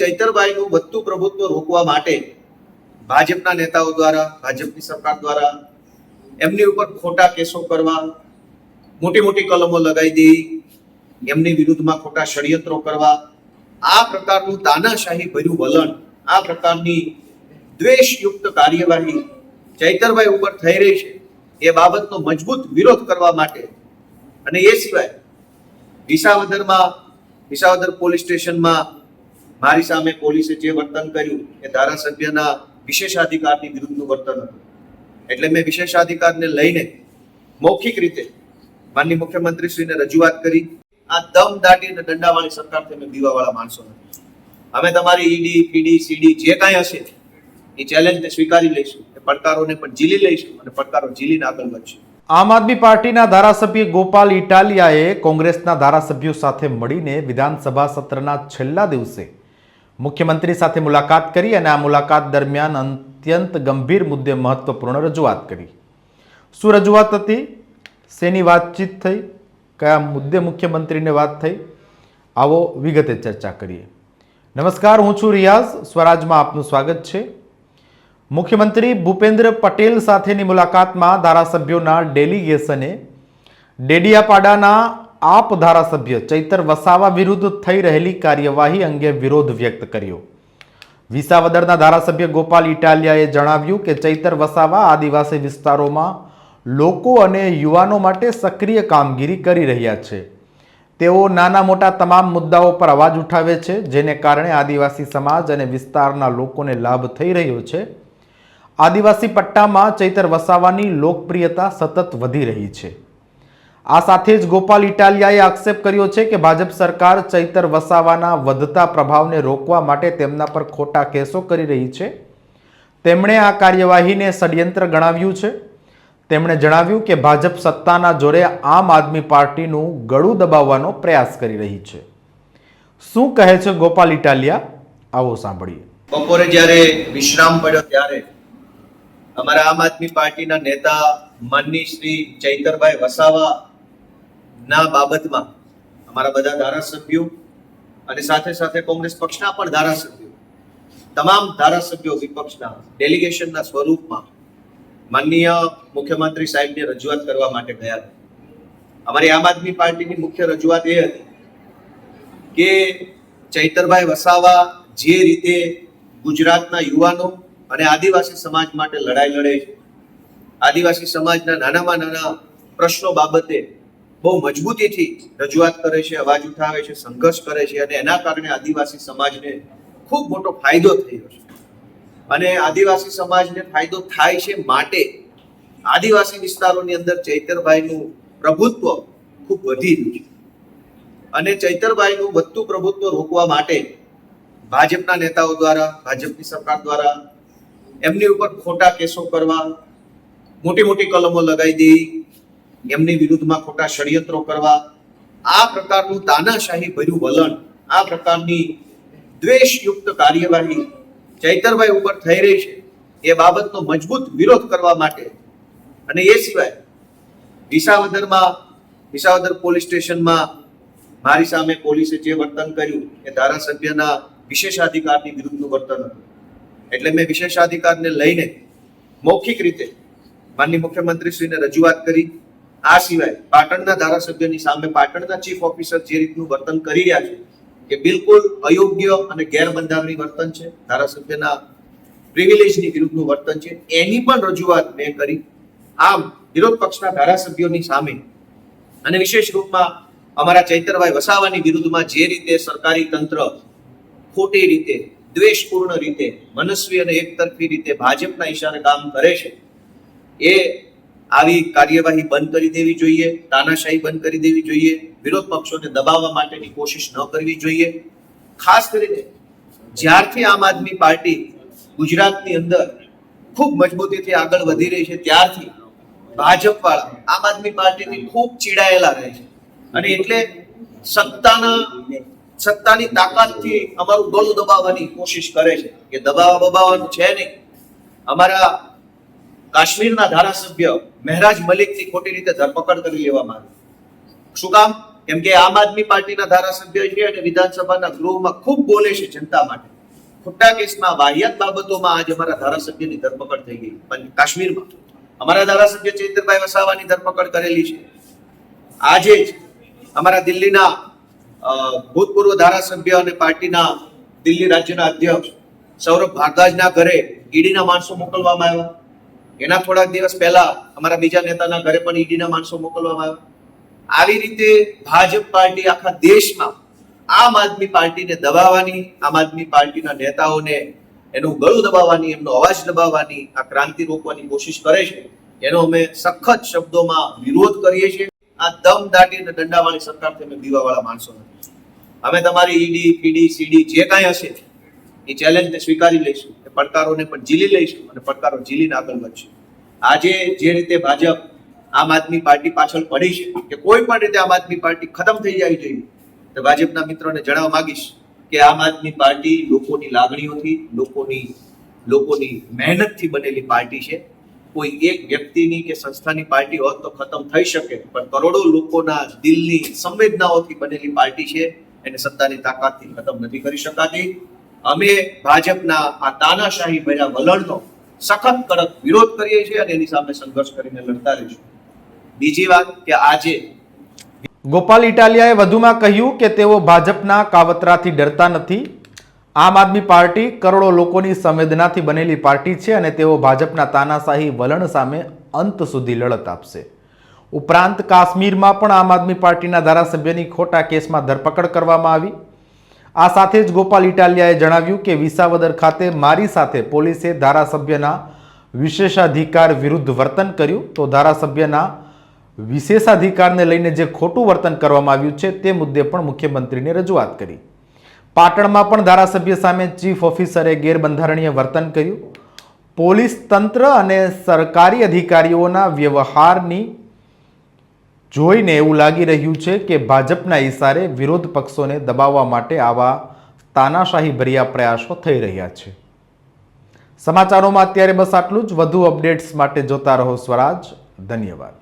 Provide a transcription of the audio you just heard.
ચૈતરભાઈનું વધતું પ્રભુત્વ રોકવા માટે ભાજપના નેતાઓ દ્વારા, ભાજપની સરકાર દ્વારા એમની ઉપર ખોટા કેસો કરવા મોટી મોટી કલમો લગાવી દેવી, એમની વિરુદ્ધમાં ખોટા ષડયંત્રો કરવા, આ પ્રકારનું તાનાશાહી ભર્યું વલણ, આ પ્રકારની દ્વેષયુક્ત કાર્યવાહી ચૈતરભાઈ ઉપર થઈ રહી છે. એ બાબતનો મજબૂત વિરોધ કરવા માટે અને એ સિવાય વિસાવદરમાં, વિસાવદર પોલીસ સ્ટેશનમાં મારી સામે પોલીસે જે વર્તન કર્યું એ ધારાસભ્યના વિશેષાધિકારની વિરુદ્ધનું વર્તન હતું. એટલે મેં વિશેષાધિકારને લઈને મૌખિક રીતે માનની મુખ્યમંત્રીશ્રીને રજૂઆત કરી. આ દમ દાટીને દંડાવાળી સરકારથી અમે બીવાવાળા માણસો નથી. અમે તમારી ઈડી, પીડી, સીડી જે કાંઈ હશે, એ ચેલેન્જને સ્વીકારી લઈશું. એ પડકારોને પણ ઝીલી લઈશું અને પડકારો ઝીલીને આગળ વધશું. આમ આદમી પાર્ટીના ધારાસભ્ય ગોપાલ ઇટાલિયાએ કોંગ્રેસના ધારાસભ્યો સાથે મળીને વિધાનસભા સત્રના છેલ્લા દિવસે મુખ્યમંત્રી સાથે મુલાકાત કરી અને આ મુલાકાત દરમિયાન અત્યંત ગંભીર મુદ્દે મહત્વપૂર્ણ રજૂઆત કરી. શું રજૂઆત હતી? શેની વાતચીત થઈ? કયા મુદ્દે મુખ્યમંત્રીને વાત થઈ? આવો વિગતે ચર્ચા કરીએ. નમસ્કાર, હું છું રિયાઝ. સ્વરાજમાં આપનું સ્વાગત છે. મુખ્યમંત્રી ભૂપેન્દ્ર પટેલ સાથેની મુલાકાતમાં ધારાસભ્યોના ડેલિગેશને ડેડિયાપાડાના આપ ધારાસભ્ય ચૈતર વસાવા વિરુદ્ધ થઈ રહેલી કાર્યવાહી અંગે વિરોધ વ્યક્ત કર્યો. વિસાવદરના ધારાસભ્ય ગોપાલ ઇટાલિયાએ જણાવ્યું કે ચૈતર વસાવા આદિવાસી વિસ્તારોમાં લોકો અને યુવાનો માટે સક્રિય કામગીરી કરી રહ્યા છે. તેઓ નાના મોટા તમામ મુદ્દાઓ પર અવાજ ઉઠાવે છે, જેને કારણે આદિવાસી સમાજ અને વિસ્તારના લોકોને લાભ થઈ રહ્યો છે. આદિવાસી પટ્ટામાં ચૈતર વસાવાની લોકપ્રિયતા સતત વધી રહી છે. આ સાથે જ ગોપાલ ઇટાલિયાએ આક્ષેપ કર્યો છે કે ભાજપ સરકાર ચૈતર વસાવાના વધતા પ્રભાવને રોકવા માટે તેમના પર ખોટા કેસો કરી રહી છે. તેમણે આ કાર્યવાહીને ષડયંત્ર ગણાવ્યું છે. તેમણે જણાવ્યું કે ભાજપ સત્તાના જોરે આમ આદમી પાર્ટીનું ગળું દબાવવાનો પ્રયાસ કરી રહી છે. શું કહે છે ગોપાલ ઇટાલિયા? આવો સાંભળીએ. બપોરે જ્યારે વિશ્રામ પડ્યો ત્યારે અમારા આમ આદમી પાર્ટીના નેતા માનની શ્રી ચૈતરભાઈ વસાવા ના બાબતમાં અમારા બધા ધારાસભ્યો અને સાથે સાથે કોંગ્રેસ પક્ષના પણ ધારાસભ્યો, તમામ ધારાસભ્યો વિપક્ષના ડેલિગેશનના સ્વરૂપમાં માનનીય મુખ્યમંત્રી સાહેબને રજૂઆત કરવા માટે ગયા હતા. અમારી આમ આદમી પાર્ટીની મુખ્ય રજૂઆત એ હતી કે ચૈતરભાઈ વસાવા જે રીતે ગુજરાતના યુવાનો અને આદિવાસી સમાજ માટે લડાઈ લડે છે, આદિવાસી સમાજના નાનામાં નાના પ્રશ્નો બાબતે બહુ મજબૂતીથી રજૂઆત કરે છે, અવાજ ઉઠાવે છે, સંઘર્ષ કરે છે અને એના કારણે આદિવાસી સમાજને ખૂબ મોટો ફાયદો થયો છે. અને આદિવાસી સમાજને ફાયદો થાય છે માટે આદિવાસી વિસ્તારોની અંદર ચૈતરભાઈનું પ્રભુત્વ ખૂબ વધી રહ્યું છે. અને ચૈતરભાઈનું વધતું પ્રભુત્વ રોકવા માટે ભાજપના નેતાઓ દ્વારા, ભાજપની સરકાર દ્વારા એમની ઉપર ખોટા કેસો કરવા મોટી મોટી કલમો લગાવી દેવી એમની વિરુદ્ધમાં ખોટા ષડયંત્રો કરવા, આ પ્રકારનું તાનાશાહી ભર્યું વલણ, આ પ્રકારની દ્વેષયુક્ત કાર્યવાહી ચૈતરભાઈ ઉપર થઈ રહી છે, એ બાબતનો મજબૂત વિરોધ કરવા માટે. અને એ સિવાય વિસાવદરમાં, વિસાવદર પોલીસ સ્ટેશનમાં મારી સામે પોલીસે જે વર્તન કર્યું, એ ધારાસભ્યના વિશેષાધિકારની વિરુદ્ધનું વર્તન હતું. એટલે મેં વિશેષાધિકારને લઈને મૌખિક રીતે માનની મુખ્યમંત્રીશ્રીને રજૂઆત કરી આ સિવાય પાટણના ધારાસભ્યની સામે પાટણના ચીફ ઓફિસર જે રીતનું વર્તન કરી રહ્યા છે કે બિલકુલ અયોગ્ય અને ગેરબંધારણી વર્તન છે. ધારાસભ્યના પ્રિવિલેજની વિરુદ્ધનું વર્તન છે. એની પણ રજૂઆત મેં કરી. આમ વિરોધ પક્ષના ધારાસભ્યોની સામે અને વિશેષ રૂપમાં અમારા ચૈતરભાઈ વસાવાની વિરુદ્ધમાં જે રીતે સરકારી તંત્ર ખોટી રીતે, દ્વેષપૂર્ણ રીતે, મનસ્વી અને એકતરફી રીતે ભાજપના ઈશારે કામ કરે છે, એ આવી કાર્યવાહી બંધ કરી દેવી જોઈએ, તાનાશાહી બંધ કરી દેવી જોઈએ, વિરોધ પક્ષોને દબાવવા માટેની કોશિશ ન કરવી જોઈએ. ખાસ કરીને જ્યારથી આમ આદમી પાર્ટી ગુજરાતની અંદર ખૂબ મજબૂતીથી આગળ વધી રહી છે, ત્યારથી ભાજપ વાળા આમ આદમી પાર્ટીથી ખૂબ ચીડાયેલા રહે છે. અને એટલે સત્તાના, સત્તાની તાકાતથી અમારું ગળું દબાવવાની કોશિશ કરે છે કે દબાવવા દબાવવાનું છે નહીં. અમારા કાશ્મીરના ધારાસભ્ય મહેરાજ મલિકની ખોટી રીતે ધરપકડ કરી લેવામાં આવી. શું કામ? કેમ કે આમ આદમી પાર્ટીના ધારાસભ્ય છે અને વિધાનસભાના ગૃહમાં ખૂબ બોલે છે જનતા માટે. ખોટા કેસમાં વાહિયાત બાબતોમાં આજે અમારા ધારાસભ્યની ધરપકડ થઈ ગઈ. કાશ્મીરમાં અમારા ધારાસભ્ય ચૈતરભાઈ વસાવાની ધરપકડ કરેલી છે. આજે જ અમારા દિલ્હીના ભૂતપૂર્વ ધારાસભ્ય અને પાર્ટીના દિલ્હી રાજ્યના અધ્યક્ષ સૌરભ ભારદ્વાજના ઘરે ઈડીના માણસો મોકલવામાં આવ્યા. એના થોડાક દિવસ પહેલા અમારા બીજા નેતાના ઘરે પણ ઈડીના માણસો મોકલવામાં આવ્યા. આવી રીતે ભાજપ પાર્ટી આખા દેશમાં આમ આદમી પાર્ટીને દબાવવાની, આમ આદમી પાર્ટીના નેતાઓને એનું ગળું દબાવવાની, એમનો અવાજ દબાવવાની, આ ક્રાંતિ રોકવાની કોશિશ કરે છે, એનો અમે સખત શબ્દોમાં વિરોધ કરીએ છીએ. આ દમ દાટીને દંડાવાળી સરકારથી અમે બીવાવાળા માણસો નથી. અમે તમારી ઈડી, પીડી, સીડી જે કાંઈ હશે, એ ચેલેન્જને સ્વીકારી લઈશું. પડકારોને પણ ઝીલી લઈશું અને પડકારો ઝીલીને આગળ વધશું. આજે જે રીતે ભાજપ આમ આદમી પાર્ટી પાછળ પડી છે કે કોઈ પણ રીતે આમ આદમી પાર્ટી ખતમ થઈ જાય જોઈએ તો ભાજપના મિત્રોને જણાવવા માંગીશ કે આમ આદમી પાર્ટી લોકોની લાગણીઓથી, લોકોની લોકોની મહેનતથી બનેલી પાર્ટી છે. કોઈ એક વ્યક્તિની કે સંસ્થાની પાર્ટી હોત તો ખતમ થઈ શકે, પણ કરોડો લોકોના દિલની સંવેદનાઓથી બનેલી પાર્ટી છે. એને સત્તાની તાકાતથી ખતમ નથી કરી શકાતી. અમે ભાજપના આ તાનાશાહી ભર્યા વલણનો સખત કડક વિરોધ કરીએ છીએ અને એની સામે સંઘર્ષ કરીને લડતા રહીશું. બીજી વાત કે આજે ગોપાલ ઇટાલિયાએ વધુમાં કહ્યું કે તેઓ ભાજપના કાવતરાથી ડરતા નથી. આમ આદમી પાર્ટી કરોડો લોકોની સંવેદનાથી બનેલી પાર્ટી છે અને તેઓ ભાજપના તાનાશાહી વલણ સામે અંત સુધી લડત આપશે. ઉપરાંત કાશ્મીરમાં પણ આમ આદમી પાર્ટીના ધારાસભ્યની ખોટા કેસમાં ધરપકડ કરવામાં આવી. આ સાથે જ ગોપાલ ઇટાલિયાએ જણાવ્યું કે વિસાવદર ખાતે મારી સાથે પોલીસે ધારાસભ્યના વિશેષાધિકાર વિરુદ્ધ વર્તન કર્યું. તો ધારાસભ્યના વિશેષાધિકારને લઈને જે ખોટું વર્તન કરવામાં આવ્યું છે તે મુદ્દે પણ મુખ્યમંત્રીને રજૂઆત કરી. પાટણમાં પણ ધારાસભ્ય સામે ચીફ ઓફિસરે ગેરબંધારણીય વર્તન કર્યું. પોલીસ તંત્ર અને સરકારી અધિકારીઓના વ્યવહારની જોઈને એવું લાગી રહ્યું છે કે ભાજપના ઇશારે વિરોધ પક્ષોને દબાવવા માટે આવા તાનાશાહી ભર્યા પ્રયાસો થઈ રહ્યા છે. સમાચારોમાં અત્યારે બસ આટલું જ. વધુ અપડેટ્સ માટે જોતા રહો સ્વરાજ. ધન્યવાદ.